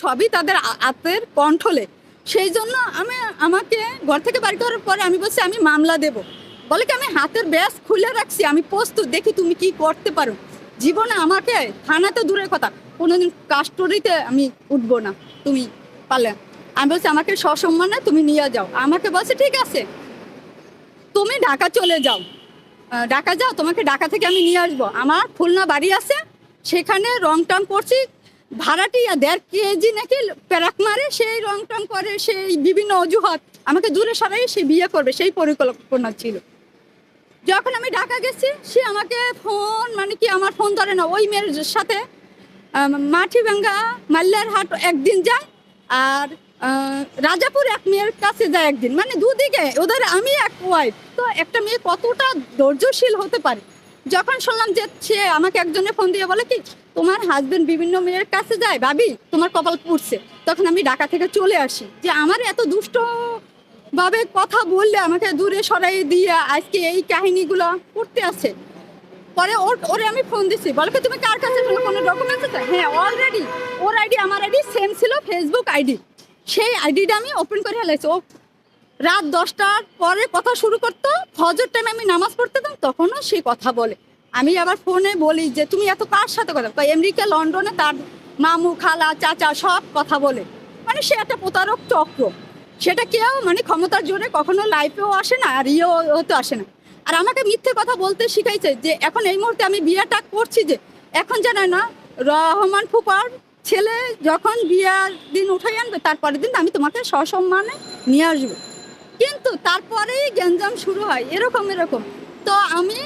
সবই তাদের আত্মের কণ্ঠলে। সেই জন্য আমি, আমাকে ঘর থেকে বাড়ি করার পরে আমি বলছি, আমি মামলা দেব। বলে কি, আমি হাতের ব্যাস খুলে রাখছি, আমি প্রস্তুত, দেখি তুমি কি করতে পারো। জীবনে আমাকে থানাতে দূরের কথা, কোনোদিন কাস্টডিতে আমি উঠবো না, তুমি পারলে। আমি বলছি, আমাকে সসম্মানে তুমি নিয়ে যাও। আমাকে বলছে, ঠিক আছে, তুমি ঢাকা চলে যাও। ঢাকা যাও, তোমাকে ঢাকা থেকে আমি নিয়ে আসব। আমার খুলনা বাড়ি আছে, সেখানে রং টং করছি ভাড়াটি দেড় কেজি নাকি প্যারাক মারে সেই রং টং করে সেই বিভিন্ন অজুহাত আমাকে দূরে সরাই সে বিয়ে করবে সেই পরিকল্পনা ছিল। যখন আমি ঢাকা গেছি সে আমাকে ফোন মানে কি আমার ফোন ধরে না ওই মেয়ের সাথে আহ, মাটিভাঙ্গা মাল্লার হাট একদিন যায় আর রাজাপুর এক মেয়ের কাছে যায় একদিন। মানে দুদিকে ওদের আমি এক ওয়াইফ তো একটা মেয়ে কতটা ধৈর্যশীল হতে পারে? যখন শুনলাম যে সে আমাকে একজনে ফোন দিয়ে বলে কি, তোমার হাজবেন্ড বিভিন্ন মেয়ের কাছে যায় ভাবি? তোমার কপাল পুড়ছে। তখন আমি ঢাকা থেকে চলে আসি। যে আমার এত দুষ্ট ভাবে কথা বললে আমাকে দূরে সরাই দিয়ে আজকে এই কাহিনীগুলো করতে আছে। পরে ওর, ওরে আমি ফোন দিছি, বলে কি, তুমি কার কাছে কোনো ডকুমেন্টস আছে? হ্যাঁ অলরেডি ওর আইডি আমার আইডি সেম ছিল ফেসবুক আইডি সেই আইডিটা আমি ওপেন করে ফেলেছি। ও রাত দশটার পরে কথা শুরু করতো, ফজর টাইমে আমি নামাজ পড়তেতাম তখনও সে কথা বলে। আমি আবার ফোনে বলি যে, তুমি এত কার সাথে কথা? আমেরিকা, লন্ডনে তার মামু, খালা, চাচা সব কথা বলে। মানে সে একটা প্রতারক চক্র। সেটা কেউ মানে ক্ষমতার জোরে কখনো লাইফেও আসে না, আর ইয়েও হতে আসে না। আর আমাকে মিথ্যে কথা বলতে শিখাইছে যে, এখন এই মুহূর্তে আমি বিয়েটা করছি যে, এখন জানে না, রহমান ফুপার ছেলে যখন বিয়ার দিন উঠাই আনবে, তারপরের দিন আমি তোমাকে সসম্মানে নিয়ে আসব। কিন্তু তারপরেই গ্যাঞ্জাম শুরু হয়, এরকম এরকম। তো আমি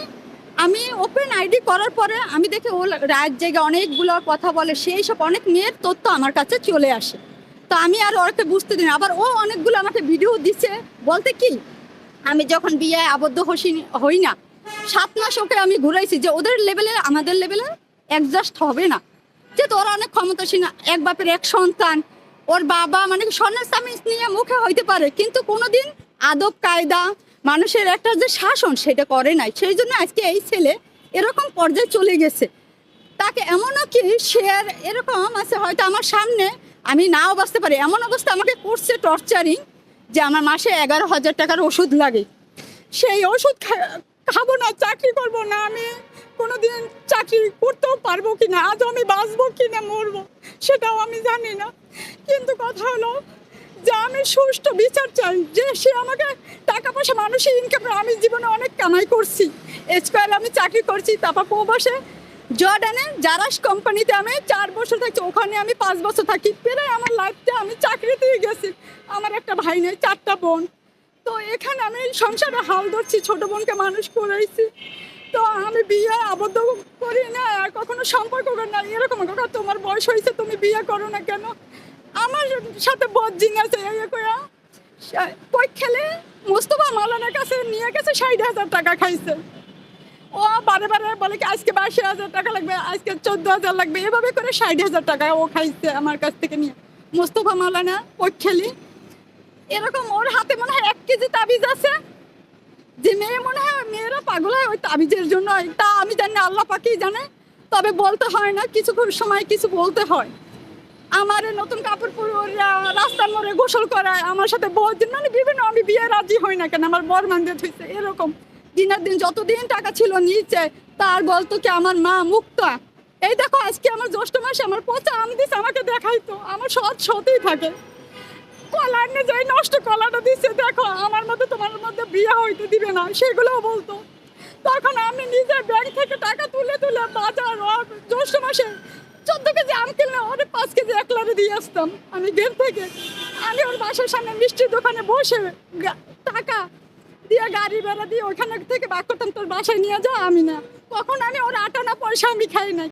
আমি ওপেন আইডি করার পরে আমি দেখি ও রায়ের জায়গায় অনেকগুলো কথা বলে, সেই সব অনেক মেয়ের তথ্য আমার কাছে চলে আসে। তো আমি আর ওকে বুঝতে দিই না। আবার ও অনেকগুলো আমাকে ভিডিও দিচ্ছে বলতে কি, আমি যখন বিয়ে আবদ্ধ হসি, হই না, সাত মাস ওকে আমি ঘুরাইছি যে ওদের লেভেলে আমাদের লেভেলে অ্যাডজাস্ট হবে না। যেহেতু ওরা অনেক ক্ষমতাসীন এক বাপের এক সন্তান, ওর বাবা মানে স্বর্ণের স্বামী নিয়ে মুখে হইতে পারে, কিন্তু কোনোদিন আদব, কায়দা, মানুষের একটা যে শাসন সেটা করে নাই। সেই জন্য আজকে এই ছেলে এরকম পর্যায়ে চলে গেছে। তাকে এমনও কি সে আর এরকম আছে, হয়তো আমার সামনে, আমি নাও বাঁচতে পারি। এমন অবস্থা আমাকে করছে টর্চারিং যে আমার মাসে এগারো হাজার টাকার ওষুধ লাগে। সেই ওষুধ খাব না, চাকরি করব না, আমি কোনোদিন চাকরি করতেও পারব কি না আজও আমি বাঁচবো কি না মরবো, সেটাও আমি জানি না। কিন্তু কথা হলো সুষ্ঠু বিচার চাই যে সে আমাকে টাকা পয়সা মানুষের ইনকাম আমি জীবনে অনেক কামাই করছি। স্কোয়ার আমি চাকরি করছি, তারপর প্রবাসে জর্ডানে জারাস কোম্পানিতে আমি চার বছর থাকছি, ওখানে আমি পাঁচ বছর থাকি। প্রায় আমার লাইফটা আমি চাকরিতেই গেছি। আমার একটা ভাই নেই, চারটা বোন। তো এখানে আমি সংসারে হাল ধরছি, ছোট বোনকে মানুষ করাইছি। তো আমি বিয়ে আবদ্ধ করি না, আর কখনো সম্পর্ক করি না। এরকম কাকা তোমার বয়স হয়েছে, তুমি বিয়ে করো না কেন? আমার সাথে বজ্জিন আছে, এই কয়া কই খেলে? মোস্তফা মালানের কাছে নিয়ে গেছে, ষাট হাজার টাকা খাইছে। ও বারে বারে বলে কি, আজকে বাইশ হাজার টাকা লাগবে, আজকে চোদ্দ হাজার লাগবে, এভাবে করে ষাট হাজার টাকা ও খাইছে আমার কাছ থেকে নিয়ে। মোস্তফা মালানা ওই খেলি। এরকম ওর হাতে মনে হয় এক কেজি তাবিজ আছে। যে মেয়ে মনে হয় মেয়েরা পাগল হয় ওই তাবিজের জন্য তা আমি জানি আল্লাহ পাকেই জানে। তবে বলতে হয় না কিছু সময় কিছু বলতে হয়। আমার নতুন কাপড় পরে রাস্তার মোড়ে গোসল করায় আমার সাথে বহুত দিন মানে বিভিন্ন আমি বিয়ে রাজি হই না কেন, আমার বর মানতে হয়েছে এরকম। দিনের দিন যতদিন টাকা ছিল নিচে, তার বলতো কি আমার মা মুক্তা? এই দেখো, আজকে আমার জ্যৈষ্ঠ মাসে আমার পচা আম দিছে, আমাকে দেখাইতো। আমার সৎ সতেই থাকে। কলার এনে যাই নষ্ট কলাটা দিচ্ছে দেখো, আমার মধ্যে তোমার মধ্যে বিয়ে হইতে দিবে না, সেগুলোও বলতো। তখন আমি নিজে ব্যাংক থেকে টাকা তুলে তুলে বাজার, জ্যৈষ্ঠ মাসে চোদ্দ কেজি আম কিনলে ওরে পাঁচ কেজি এক লারে দিয়ে আসতাম। আমি গেট থেকে। আমি ওর বাসার সামনে মিষ্টির দোকানে বসে টাকা দিয়ে গাড়ি বেড়া দিয়ে ওখানে থেকে বাক করতাম তোর বাসায় নিয়ে যা, আমি না। কখন আমি ওর আটানা পয়সা আমি খাই নাই।